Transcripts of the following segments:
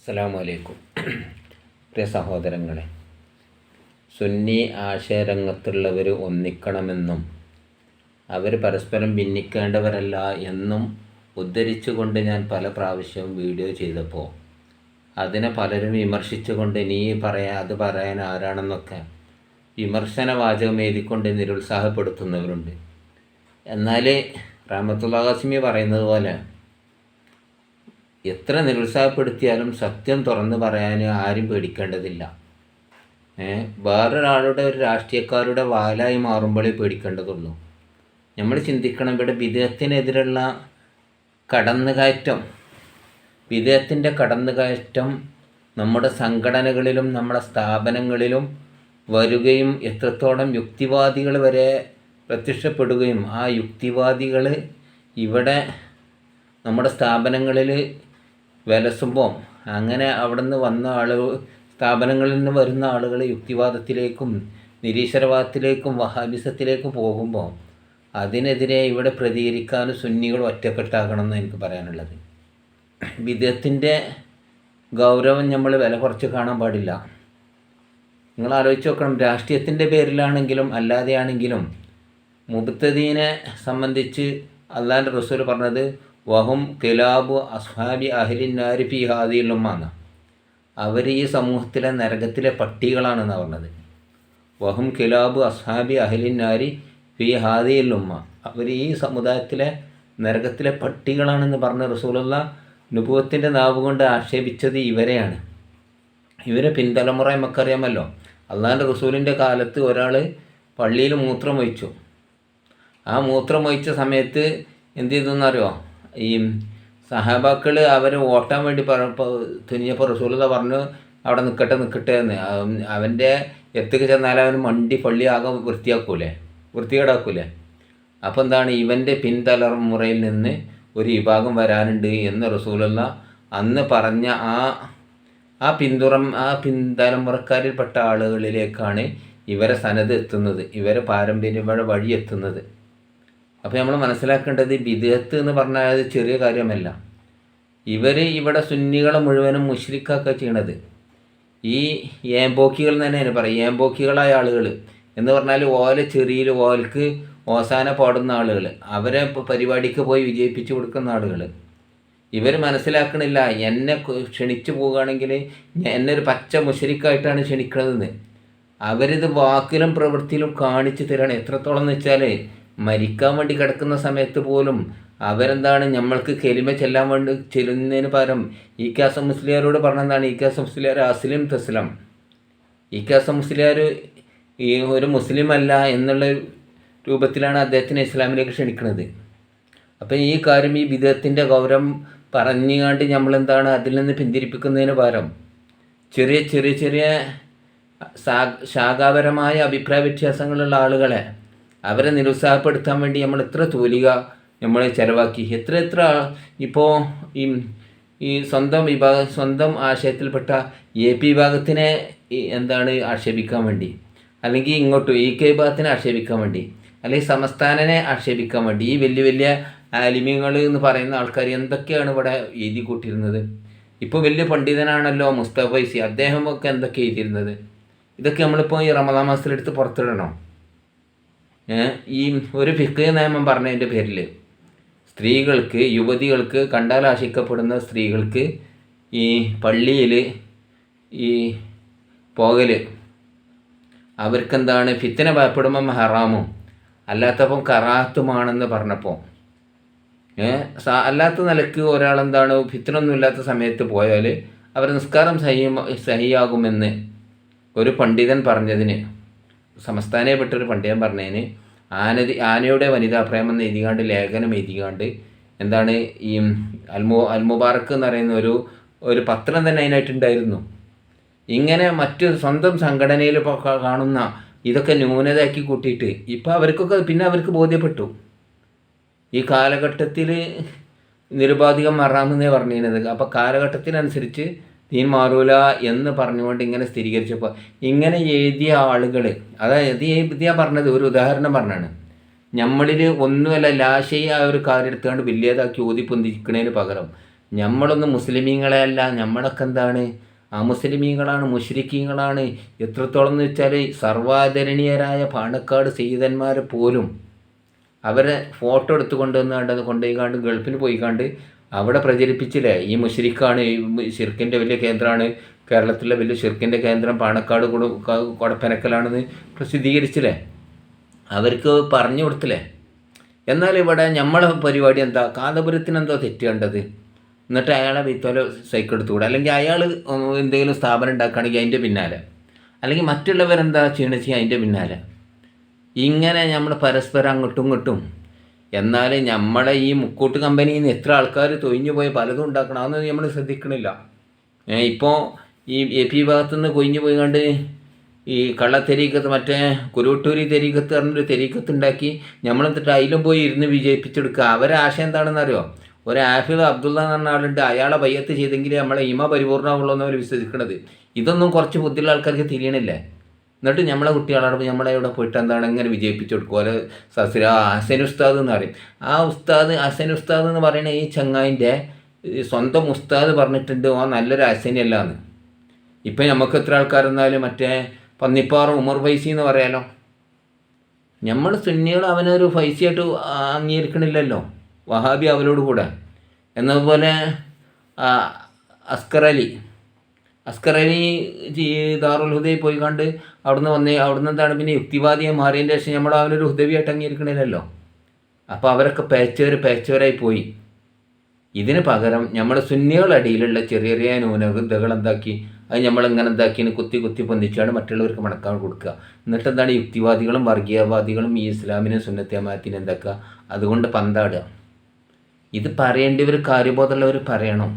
അസ്സലാമു അലൈക്കും പ്രിയ സഹോദരങ്ങളെ സുന്നി ആശയരംഗത്തുള്ളവർ ഒന്നിക്കണമെന്നും അവർ പരസ്പരം ഭിന്നിക്കേണ്ടവരല്ല എന്നും ഉദ്ധരിച്ചുകൊണ്ട് ഞാൻ പല പ്രാവശ്യവും വീഡിയോ ചെയ്തപ്പോൾ അതിനെ പലരും വിമർശിച്ചുകൊണ്ട് നീ പറയാ അത് പറയാൻ ആരാണെന്നൊക്കെ വിമർശന വാചകം എഴുതിക്കൊണ്ട് നിരുത്സാഹപ്പെടുത്തുന്നവരുണ്ട്. എന്നാൽ റഹമത്തുള്ള ഖാസിമി പറയുന്നത് പോലെ എത്ര നിരുത്സാഹപ്പെടുത്തിയാലും സത്യം തുറന്നു പറയാൻ ആരും പേടിക്കേണ്ടതില്ല. വേറൊരാളുടെ ഒരു രാഷ്ട്രീയക്കാരുടെ വാലായി മാറുമ്പോഴേ പേടിക്കേണ്ടതുള്ളൂ. നമ്മൾ ചിന്തിക്കണം ഇവിടെ വിദേഹത്തിനെതിരുള്ള കടന്നുകയറ്റം വിദേഹത്തിന്റെ കടന്നുകയറ്റം നമ്മുടെ സംഘടനകളിലും നമ്മുടെ സ്ഥാപനങ്ങളിലും വരികയും എത്രത്തോളം യുക്തിവാദികൾ വരെ പ്രത്യക്ഷപ്പെടുകയും ആ യുക്തിവാദികൾ ഇവിടെ നമ്മുടെ സ്ഥാപനങ്ങളിൽ വിലസുമ്പോൾ അങ്ങനെ അവിടെ നിന്ന് വന്ന ആളുകൾ സ്ഥാപനങ്ങളിൽ നിന്ന് വരുന്ന ആളുകൾ യുക്തിവാദത്തിലേക്കും നിരീശ്വരവാദത്തിലേക്കും വഹാബിസത്തിലേക്കും പോകുമ്പോൾ അതിനെതിരെ ഇവിടെ പ്രതികരിക്കാനും സുന്നികൾ ഒറ്റക്കെട്ടാകണം എന്ന് എനിക്ക് പറയാനുള്ളത്. വിദേഹത്തിന്റെ ഗൗരവം നമ്മൾ വില കുറച്ച് കാണാൻ പാടില്ല. നിങ്ങൾ ആലോചിച്ച് നോക്കണം രാഷ്ട്രീയത്തിന്റെ പേരിലാണെങ്കിലും അല്ലാതെയാണെങ്കിലും മുബത്തദീനെ സംബന്ധിച്ച് അള്ളാന്റെ റസൂൽ പറഞ്ഞത് വഹും കിലാബു അസ്ഹാബി അഹിലിന്നാരി നാരി ഫി ഹാദിയിലുമാണ് അവർ ഈ സമൂഹത്തിലെ നരകത്തിലെ പട്ടികളാണെന്ന് പറഞ്ഞത്. വഹും കിലാബു അസ്ഹാബി അഹിലിന്നാരി നാരി ഫി ഹാദിയിലുമ്മ അവർ ഈ സമുദായത്തിലെ നരകത്തിലെ പട്ടികളാണെന്ന് പറഞ്ഞ റസൂലുള്ള നുപുവത്തിന്റെ നാവ് കൊണ്ട് ആക്ഷേപിച്ചത് ഇവരെയാണ്. ഇവരെ പിൻതലമുറ നമുക്കറിയാമല്ലോ. അള്ളാന്റെ റസൂലിന്റെ കാലത്ത് ഒരാൾ പള്ളിയിൽ മൂത്രം ഒഴിച്ചു ആ മൂത്രം ഒഴിച്ച സമയത്ത് എന്ത് ചെയ്തെന്നറിയോ ഈ സഹാബാക്കൾ അവർ ഓട്ടാൻ വേണ്ടി പറഞ്ഞപ്പോൾ തുനിഞ്ഞപ്പോൾ റസൂലത പറഞ്ഞു അവിടെ നിൽക്കട്ടെ നിൽക്കട്ടെ എന്ന്. അവൻ- അവന്റെ എത്തിക്ക് ചെന്നാൽ അവൻ മണ്ടി പള്ളി ആകെ വൃത്തിയാക്കൂലേ? വൃത്തികേടാക്കൂലേ? അപ്പോൾ എന്താണ് ഇവന്റെ പിൻതലമുറയിൽ നിന്ന് ഒരു വിഭാഗം വരാനുണ്ട് എന്ന് റസൂലല്ല അന്ന് പറഞ്ഞ ആ ആ പിന്തുറം ആ പിന്തലമുറക്കാരിൽപ്പെട്ട ആളുകളിലേക്കാണ് ഇവരെ സനത് എത്തുന്നത്. ഇവരെ പാരമ്പര്യം വഴി എത്തുന്നത്. അപ്പോൾ നമ്മൾ മനസ്സിലാക്കേണ്ടത് ബിദത്ത് എന്ന് പറഞ്ഞാൽ ചെറിയ കാര്യമല്ല. ഇവർ ഇവിടെ സുന്നികളെ മുഴുവനും മുഷ്രിക്കൊക്കെ ചെയ്യണത്. ഈ ഏമ്പോക്കികൾ തന്നെയാണ് പറയും. ഏമ്പോക്കികളായ ആളുകൾ എന്ന് പറഞ്ഞാൽ ഓല ചെറിയ ഓൽക്ക് ഓസാന പാടുന്ന ആളുകൾ അവരെ പരിപാടിക്ക് പോയി വിജയിപ്പിച്ചു കൊടുക്കുന്ന ആളുകൾ ഇവർ മനസ്സിലാക്കണില്ല. എന്നെ ക്ഷണിച്ചു പോവുകയാണെങ്കിൽ എന്നെ ഒരു പച്ച മുഷരിക്കായിട്ടാണ് ക്ഷണിക്കണതെന്ന്. അവരിത് വാക്കിലും പ്രവൃത്തിയിലും കാണിച്ചു തരണം. എത്രത്തോളം എന്ന് വെച്ചാൽ മരിക്കാൻ വേണ്ടി കിടക്കുന്ന സമയത്ത് പോലും അവരെന്താണ് നമ്മൾക്ക് കെലിമ ചെല്ലാൻ വേണ്ടി ചെല്ലുന്നതിന് പകരം ഇ കാസം മുസ്ലിയാരോട് പറഞ്ഞെന്താണ് ഇ കാസം മുസ്ലിയാർ അസ്ലിം തസ്ലം. ഇ കാസം മുസ്ലിയാർ ഈ ഒരു മുസ്ലിം അല്ല എന്നുള്ള രൂപത്തിലാണ് അദ്ദേഹത്തിനെ ഇസ്ലാമിലേക്ക് ക്ഷണിക്കുന്നത്. അപ്പം ഈ കാര്യം ഈ വിധത്തിന്റെ ഗൗരവം പറഞ്ഞുകൊണ്ട് നമ്മളെന്താണ് അതിൽ നിന്ന് പിന്തിരിപ്പിക്കുന്നതിന് പകരം ചെറിയ ചെറിയ ചെറിയ ശാഖാപരമായ അഭിപ്രായ വ്യത്യാസങ്ങളുള്ള ആളുകളെ അവരെ നിരുത്സാഹപ്പെടുത്താൻ വേണ്ടി നമ്മൾ എത്ര തൂലിക നമ്മൾ ചിലവാക്കി. എത്ര എത്ര ഇപ്പോൾ ഈ ഈ സ്വന്തം വിഭാഗ സ്വന്തം ആശയത്തിൽപ്പെട്ട എ പി വിഭാഗത്തിനെ എന്താണ് ആക്ഷേപിക്കാൻ വേണ്ടി? അല്ലെങ്കിൽ ഇങ്ങോട്ട് ഇ കെ വിഭാഗത്തിനെ ആക്ഷേപിക്കാൻ വേണ്ടി? അല്ലെങ്കിൽ സംസ്ഥാനനെ ആക്ഷേപിക്കാൻ വേണ്ടി? ഈ വലിയ വലിയ ആലിമ്യങ്ങൾ എന്ന് പറയുന്ന ആൾക്കാർ എന്തൊക്കെയാണ് ഇവിടെ എഴുതി കൂട്ടിയിരുന്നത്? ഇപ്പോൾ വലിയ പണ്ഡിതനാണല്ലോ മുസ്തഫൈസി അദ്ദേഹമൊക്കെ എന്തൊക്കെ എഴുതിയിരുന്നത്? ഇതൊക്കെ നമ്മളിപ്പോൾ ഈ റമദാ മാസത്തിലെടുത്ത് പുറത്തിടണോ? ഈ ഒരു ഫിക്ക് നിയമം പറഞ്ഞതിന്റെ പേരിൽ സ്ത്രീകൾക്ക് യുവതികൾക്ക് കണ്ടാലാശിക്കപ്പെടുന്ന സ്ത്രീകൾക്ക് ഈ പള്ളിയിൽ ഈ പോകൽ അവർക്കെന്താണ്? ഫിത്തിന ഭയപ്പെടുമ്പം ഹറാമും അല്ലാത്തപ്പം കറാത്തുമാണെന്ന് പറഞ്ഞപ്പോൾ അല്ലാത്ത നിലയ്ക്ക് ഒരാളെന്താണ്? ഫിത്തനൊന്നും ഇല്ലാത്ത സമയത്ത് പോയാൽ അവർ നിസ്കാരം സഹി സഹിയാകുമെന്ന് ഒരു പണ്ഡിതൻ പറഞ്ഞതിന്. സംസ്ഥാനയെ പെട്ടൊരു പണ്ഡിതൻ പറഞ്ഞതിന് ആനതി ആനയുടെ വനിതാ പ്രേമം എന്ന് എഴുതികാണ്ട് ലേഖനം എഴുതികാണ്ട് എന്താണ് ഈ അൽമു അൽമുബാർക്ക് എന്ന് പറയുന്ന ഒരു ഒരു പത്രം തന്നെ അതിനായിട്ടുണ്ടായിരുന്നു. ഇങ്ങനെ മറ്റു സ്വന്തം സംഘടനയിൽ ഇപ്പോൾ കാണുന്ന ഇതൊക്കെ ന്യൂനതയാക്കി കൂട്ടിയിട്ട് ഇപ്പോൾ അവർക്കൊക്കെ പിന്നെ അവർക്ക് ബോധ്യപ്പെട്ടു. ഈ കാലഘട്ടത്തിൽ നിരുപാധികം മാറാമെന്നേ പറഞ്ഞിരുന്നത്. അപ്പോൾ കാലഘട്ടത്തിനനുസരിച്ച് നീ മാറൂല എന്ന് പറഞ്ഞുകൊണ്ട് ഇങ്ങനെ സ്ഥിരീകരിച്ചപ്പോൾ ഇങ്ങനെ എഴുതിയ ആളുകൾ അതായത് ഇത് ഞാൻ പറഞ്ഞത് ഒരു ഉദാഹരണം പറഞ്ഞാണ്. നമ്മളിൽ ഒന്നുമല്ല ലാശയ ഒരു കാര്യം എടുത്തുകൊണ്ട് വലിയതാക്കി ഓതിപ്പൊന്തിക്കണതിന് പകരം നമ്മളൊന്നും മുസ്ലിമീങ്ങളെ അല്ല നമ്മളൊക്കെ എന്താണ്? അമുസ്ലിമീങ്ങളാണ് മുഷ്രിക്കീങ്ങളാണ് എത്രത്തോളം എന്ന് വെച്ചാൽ സർവാദരണീയരായ പാണക്കാട് സീതന്മാരെ പോലും അവരെ ഫോട്ടോ എടുത്തുകൊണ്ട് കൊണ്ടുവന്നാണ്ട് അത് കൊണ്ടുപോയിക്കാണ്ട് ഗൾഫിൽ പോയിക്കാണ്ട് അവിടെ പ്രചരിപ്പിച്ചില്ലേ? ഈ മുഷിരിക്കാണ് ഈ ഷിർക്കിന്റെ വലിയ കേന്ദ്രമാണ്. കേരളത്തിലെ വലിയ ഷിർക്കിന്റെ കേന്ദ്രം പാണക്കാട് കൊടു കൊടപ്പനക്കലാണെന്ന് പ്രസിദ്ധീകരിച്ചില്ലേ? അവർക്ക് പറഞ്ഞു കൊടുത്തില്ലേ? എന്നാൽ ഇവിടെ നമ്മളെ പരിപാടി എന്താ? കാന്തപുരത്തിന് എന്തോ തെറ്റ് കണ്ടത്. എന്നിട്ട് അയാളെ വിത്തോല സൈക്കിൾ എടുത്തുകൂടെ? അല്ലെങ്കിൽ അയാൾ എന്തെങ്കിലും സ്ഥാപനം ഉണ്ടാക്കുകയാണെങ്കിൽ അതിന്റെ പിന്നാലെ. അല്ലെങ്കിൽ മറ്റുള്ളവരെന്താ ക്ഷീണിച്ച് അതിന്റെ പിന്നാലെ? ഇങ്ങനെ നമ്മൾ പരസ്പരം അങ്ങോട്ടും ഇങ്ങോട്ടും എന്നാൽ നമ്മളെ ഈ മുക്കൂട്ട് കമ്പനിയിൽ നിന്ന് എത്ര ആൾക്കാർ തൊഴിഞ്ഞു പോയി പലതും ഉണ്ടാക്കണം അതൊന്നും നമ്മൾ ശ്രദ്ധിക്കണില്ല ഇപ്പോൾ ഈ എ പി ഭാഗത്തു നിന്ന് കൊഴിഞ്ഞു പോയി കണ്ട് ഈ കള്ളത്തെരീക്കത്ത് മറ്റേ കുരുവട്ടൂരി തെരീക്കത്ത് പറഞ്ഞൊരു തെരീക്കത്ത് ഉണ്ടാക്കി നമ്മളെന്നിട്ട് അതിലും പോയി ഇരുന്ന് വിജയിപ്പിച്ചെടുക്കുക. അവരെ ആശയം എന്താണെന്ന് അറിയോ ഒരു ആഫിദ് അബ്ദുള്ള എന്ന് പറഞ്ഞ ആളുണ്ട്. അയാളെ ബയ്യത്ത് ചെയ്തെങ്കിൽ നമ്മളെ ഇമ പരിപൂർണമുള്ളൂ എന്ന് അവർ വിശ്വസിക്കണത്. ഇതൊന്നും കുറച്ച് ബുദ്ധിയുള്ള ആൾക്കാർക്ക് തിരിയണില്ലേ. എന്നിട്ട് നമ്മളെ കുട്ടികളോടൊപ്പം നമ്മളെ ഇവിടെ പോയിട്ട് എന്താണ് ഇങ്ങനെ വിജയിപ്പിച്ചു കൊടുക്കും. ഓരോ സസിര ഹസൻ ഉസ്താദ് എന്ന് പറയും. ആ ഉസ്താദ് ഹസൻ ഉസ്താദ് എന്ന് പറയുന്ന ഈ ചങ്ങായിന്റെ സ്വന്തം ഉസ്താദ് പറഞ്ഞിട്ടുണ്ട് ഓ നല്ലൊരു ഹസനല്ലാന്ന് ഇപ്പം നമുക്ക് എത്ര ആൾക്കാരെന്നാലും മറ്റേ പന്നിപ്പാറ ഉമർ ഫൈസി എന്ന് പറയാലോ. നമ്മൾ സുന്നികൾ അവനൊരു ഫൈസിയായിട്ട് അംഗീകരിക്കണില്ലല്ലോ. വഹാബി അവരോട് കൂടെ. എന്നതുപോലെ അസ്കർ അലി. അസ്കർ ദാറുൽ ഹുദയിൽ പോയി കണ്ട് അവിടുന്ന് വന്നേ അവിടുന്ന് എന്താണ് പിന്നെ യുക്തിവാദിയെ മാറിയതിന്റെ ശേഷം നമ്മൾ അവനൊരു ഹുദവിയായിട്ട് അംഗീകരിക്കണില്ലല്ലോ അപ്പോൾ അവരൊക്കെ പേച്ചവർ പേച്ചവരായി പോയി. ഇതിന് പകരം നമ്മൾ സുന്നികളടിയിലുള്ള ചെറിയ ചെറിയ ന്യൂനതകൾ എന്താക്കി? അത് നമ്മൾ ഇങ്ങനെ എന്താക്കി? കുത്തി കുത്തി പൊന്തിച്ചാണ് മറ്റുള്ളവർക്ക് മണക്കാൻ കൊടുക്കുക. എന്നിട്ട് എന്താണ് യുക്തിവാദികളും വർഗീയവാദികളും ഈ ഇസ്ലാമിനും സുന്നത്യമാത്തിനും എന്താക്കുക? അതുകൊണ്ട് പന്താടുക. ഇത് പറയേണ്ടവർ കാര്യബോധമുള്ളവർ പറയണം.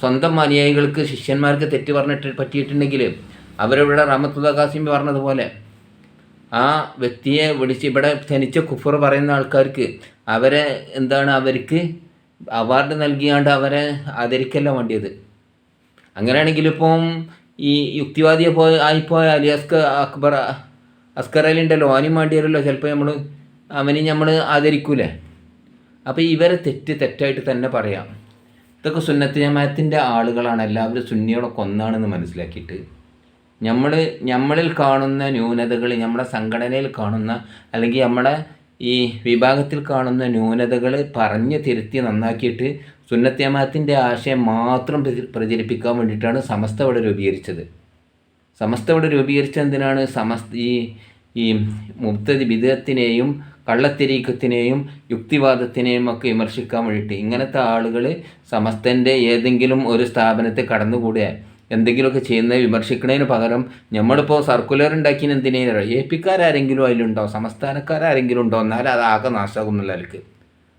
സ്വന്തം അനുയായികൾക്ക് ശിഷ്യന്മാർക്ക് തെറ്റ് പറഞ്ഞിട്ട് പറ്റിയിട്ടുണ്ടെങ്കിൽ അവരിവിടെ റഹമത്തുള്ള കാസിം പറഞ്ഞതുപോലെ ആ വ്യക്തിയെ വിളിച്ച് ഇവിടെ ജനിച്ച കുഫർ പറയുന്ന ആൾക്കാർക്ക് അവരെ എന്താണ് അവർക്ക് അവാർഡ് നൽകിയാണ്ട് അവരെ ആദരിക്കല്ല വേണ്ടിയത്. അങ്ങനെയാണെങ്കിൽ ഇപ്പം ഈ യുക്തിവാദിയെ പോയ ആയിപ്പോയ അലി അസ്കർ അക്ബർ അസ്കർ അലി ഉണ്ടല്ലോ അവനും വേണ്ടിയല്ലോ ചിലപ്പോൾ നമ്മൾ അവനെ നമ്മൾ ആദരിക്കൂലേ? അപ്പോൾ ഇവരെ തെറ്റ് തെറ്റായിട്ട് തന്നെ പറയാം. ഇതൊക്കെ സുന്നത്ത് ജമാഅത്തിന്റെ ആളുകളാണ് എല്ലാവരും സുന്നികളൊക്കെ ഒന്നാണെന്ന് മനസ്സിലാക്കിയിട്ട്. നമ്മൾ നമ്മളിൽ കാണുന്ന ന്യൂനതകൾ നമ്മുടെ സംഘടനയിൽ കാണുന്ന അല്ലെങ്കിൽ നമ്മുടെ ഈ വിഭാഗത്തിൽ കാണുന്ന ന്യൂനതകൾ പറഞ്ഞ് തിരുത്തി നന്നാക്കിയിട്ട് സുന്നത്ത് ആശയം മാത്രം പ്രചരിപ്പിക്കാൻ വേണ്ടിയിട്ടാണ് സമസ്ത ഇവിടെ രൂപീകരിച്ചത്. സമസ്ത ഇവിടെ രൂപീകരിച്ചത് എന്തിനാണ്? സമസ്ത ഈ ഈ മുക്തതി വിധത്തിനെയും കള്ളത്തിരീക്കത്തിനെയും യുക്തിവാദത്തിനെയും ഒക്കെ വിമർശിക്കാൻ വേണ്ടിയിട്ട് ഇങ്ങനത്തെ ആളുകൾ സമസ്തന്റെ ഏതെങ്കിലും ഒരു സ്ഥാപനത്തെ കടന്നുകൂടിയാൽ എന്തെങ്കിലുമൊക്കെ ചെയ്യുന്നത് വിമർശിക്കുന്നതിന് പകരം നമ്മളിപ്പോൾ സർക്കുലർ ഉണ്ടാക്കിയ എന്തിനേറെ എ പിക്കാരെങ്കിലും അതിലുണ്ടോ? സംസ്ഥാനക്കാരെങ്കിലും ഉണ്ടോ? എന്നാലും അത് ആകെ നാശമാകുന്നില്ല അതിലേക്ക്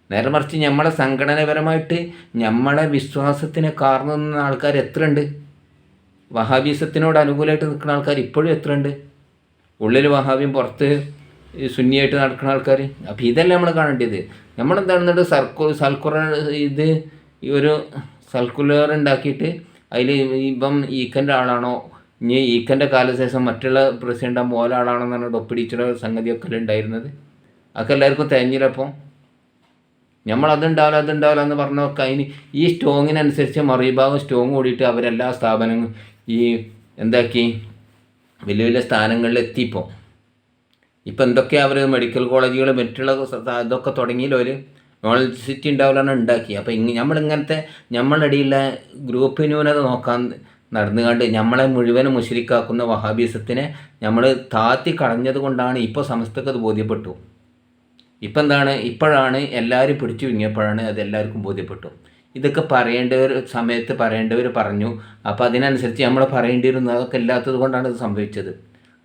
നേരെ മറിച്ച് നമ്മളെ സംഘടനപരമായിട്ട് നമ്മളെ വിശ്വാസത്തിന് കാർന്നു നിന്ന ആൾക്കാർ എത്ര ഉണ്ട് വഹാബീസത്തിനോട് അനുകൂലമായിട്ട് നിൽക്കുന്ന ആൾക്കാർ ഇപ്പോഴും എത്ര ഉണ്ട് ഉള്ളിൽ വഹാബിയും പുറത്ത് സുന്നിയായിട്ട് നടക്കുന്ന ആൾക്കാർ അപ്പോൾ ഇതല്ല നമ്മൾ കാണേണ്ടത്. നമ്മളെന്താണെന്നുണ്ട് സർക്കു സൽക്കുറ ഇത് ഒരു സർക്കുലർ ഉണ്ടാക്കിയിട്ട് അതിൽ ഇപ്പം ഈക്കന്റെ ആളാണോ? ഇനി ഈക്കന്റെ കാലശേഷം മറ്റുള്ള പ്രസിഡന്റ് മോലെ ആളാണോ എന്ന് പറഞ്ഞിട്ട് ഒപ്പിടിച്ചിട്ട് സംഗതിയൊക്കെ ഉണ്ടായിരുന്നത്? അതൊക്കെ എല്ലാവർക്കും തെരഞ്ഞിലപ്പോൾ നമ്മൾ അതുണ്ടാവില്ല എന്ന് പറഞ്ഞൊക്കെ അതിന് ഈ സ്ട്രോങ്ങിനനുസരിച്ച് മറിഭാഗം സ്ട്രോങ് കൂടിയിട്ട് അവരെല്ലാ സ്ഥാപനങ്ങളും ഈ എന്താക്കി വലിയ വലിയ സ്ഥാനങ്ങളിൽ എത്തിയിപ്പോൾ ഇപ്പം എന്തൊക്കെയാണ് അവർ മെഡിക്കൽ കോളേജുകൾ മറ്റുള്ള ഇതൊക്കെ തുടങ്ങിയാലും അവർ നോളജ് സിറ്റി ഉണ്ടാവില്ലാണ് ഉണ്ടാക്കി അപ്പോൾ ഇങ്ങനെ നമ്മളിങ്ങനത്തെ നമ്മളിടയിലെ ഗ്രൂപ്പ് ന്യൂനത നോക്കാൻ നടന്നുകൊണ്ട് നമ്മളെ മുഴുവനും മുശ്രിക്കാക്കുന്ന വഹാബീസത്തിനെ നമ്മൾ താത്തി കളഞ്ഞത് കൊണ്ടാണ് ഇപ്പോൾ സമസ്തക്ക് അത് ബോധ്യപ്പെട്ടു. ഇപ്പം എന്താണ്? ഇപ്പോഴാണ് എല്ലാവരും പിടിച്ചു വിങ്ങിയപ്പോഴാണ് അത് എല്ലാവർക്കും ബോധ്യപ്പെട്ടു. ഇതൊക്കെ പറയേണ്ടവർ സമയത്ത് പറയേണ്ടവർ പറഞ്ഞു. അപ്പോൾ അതിനനുസരിച്ച് നമ്മൾ പറയേണ്ടി വരുന്നതൊക്കെ ഇല്ലാത്തത് കൊണ്ടാണ് ഇത് സംഭവിച്ചത്.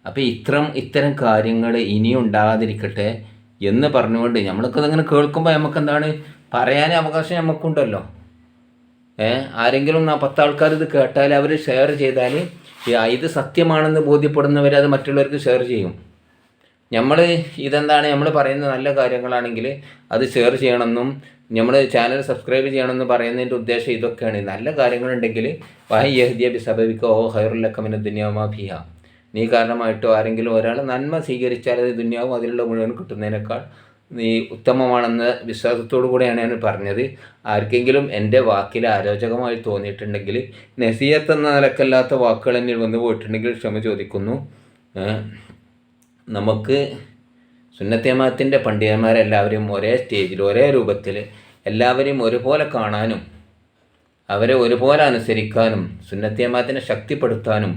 അപ്പോൾ ഇത്തരം ഇത്തരം കാര്യങ്ങൾ ഇനിയും ഉണ്ടാകാതിരിക്കട്ടെ എന്ന് പറഞ്ഞുകൊണ്ട് നമ്മൾക്ക് അങ്ങനെ കേൾക്കുമ്പോൾ നമുക്ക് എന്താണ് പറയാൻ അവകാശം നമുക്കുണ്ടല്ലോ. ഏ? ആരെങ്കിലും പത്ത് ആൾക്കാർ ഇത് കേട്ടാൽ അവർ ഷെയർ ചെയ്താൽ ഇത് സത്യമാണെന്ന് ബോധ്യപ്പെടുന്നവർ അത് മറ്റുള്ളവർക്ക് ഷെയർ ചെയ്യും. നമ്മൾ ഇതെന്താണ്? നമ്മൾ പറയുന്ന നല്ല കാര്യങ്ങളാണെങ്കിൽ അത് ഷെയർ ചെയ്യണമെന്നും നമ്മൾ ചാനൽ സബ്സ്ക്രൈബ് ചെയ്യണമെന്ന് പറയുന്നതിന്റെ ഉദ്ദേശം ഇതൊക്കെയാണ്. നല്ല കാര്യങ്ങളുണ്ടെങ്കിൽ വാഹി യഹ്ദിയ ബി സബബിക്കോ ഹൈറുല്ലക്കമിന് ദുനിയാമാ നീ കാരണമായിട്ടോ ആരെങ്കിലും ഒരാൾ നന്മ സ്വീകരിച്ചാൽ അത് ദുന്യാവും അതിലുള്ള മുഴുവൻ കിട്ടുന്നതിനേക്കാൾ നീ ഉത്തമമാണെന്ന് വിശ്വാസത്തോടു കൂടെയാണ് ഞാൻ പറഞ്ഞത്. ആർക്കെങ്കിലും എന്റെ വാക്കിൽ ആരോചകമായി തോന്നിയിട്ടുണ്ടെങ്കിൽ നസീയത്ത് എന്ന നിലക്കല്ലാത്ത വാക്കുകൾ എന്നിൽ വന്നു പോയിട്ടുണ്ടെങ്കിൽ ക്ഷമ ചോദിക്കുന്നു. നമുക്ക് സുന്നത്തേമാത്തിന്റെ പണ്ഡിതന്മാരെല്ലാവരും ഒരേ സ്റ്റേജിൽ ഒരേ രൂപത്തിൽ എല്ലാവരെയും ഒരുപോലെ കാണാനും അവരെ ഒരുപോലെ അനുസരിക്കാനും സുന്നത്തേമാത്തിനെ ശക്തിപ്പെടുത്താനും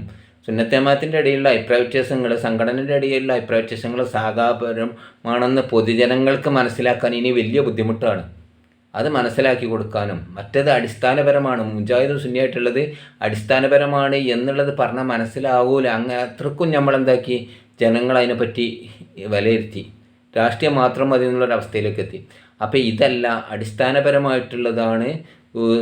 സുന്നത്തേമാത്തിന്റെ ഇടയിലുള്ള അഭിപ്രായ വ്യത്യാസങ്ങൾ സംഘടനയുടെ ഇടയിലുള്ള അഭിപ്രായ വ്യത്യാസങ്ങൾ സാഗാപരമാണെന്ന് പൊതുജനങ്ങൾക്ക് മനസ്സിലാക്കാൻ ഇനി വലിയ ബുദ്ധിമുട്ടാണ്. അത് മനസ്സിലാക്കി കൊടുക്കാനും മറ്റേത് അടിസ്ഥാനപരമാണ് മുജാഹിദ് സുന്നിയായിട്ടുള്ളത് അടിസ്ഥാനപരമാണ് എന്നുള്ളത് പറഞ്ഞാൽ മനസ്സിലാവൂല. അങ്ങ് അത്രക്കും നമ്മളെന്താക്കി? ജനങ്ങൾ അതിനെപ്പറ്റി വിലയിരുത്തി. രാഷ്ട്രീയം മാത്രം മതി എന്നുള്ളൊരവസ്ഥയിലേക്ക് എത്തി അപ്പോൾ ഇതല്ല അടിസ്ഥാനപരമായിട്ടുള്ളതാണ്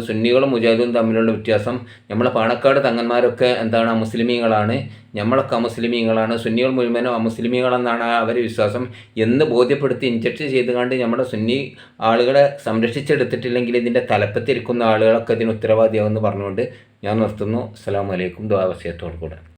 സുന്നികളും മുജാഹിദും തമ്മിലുള്ള വ്യത്യാസം. നമ്മളെ പാണക്കാട് തങ്ങന്മാരൊക്കെ എന്താണ് അമുസ്ലിമീങ്ങളാണ്. നമ്മളൊക്കെ അമുസ്ലിമീങ്ങളാണ്. സുന്നികൾ മുഴുവനും അമുസ്ലിമീങ്ങളെന്നാണ് അവരെ വിശ്വാസം. എന്ന് ബോധ്യപ്പെടുത്തി ഇൻജക്ട് ചെയ്തുകൊണ്ട് നമ്മുടെ സുന്നി ആളുകളെ സംരക്ഷിച്ചെടുത്തിട്ടില്ലെങ്കിൽ ഇതിന്റെ തലപ്പത്തിരിക്കുന്ന ആളുകളൊക്കെ ഇതിന് ഉത്തരവാദിയാവുമെന്ന് പറഞ്ഞുകൊണ്ട് ഞാൻ നിർത്തുന്നു. അസ്സാം വലൈക്കും ദ്വാവസ്യത്തോടു കൂടെ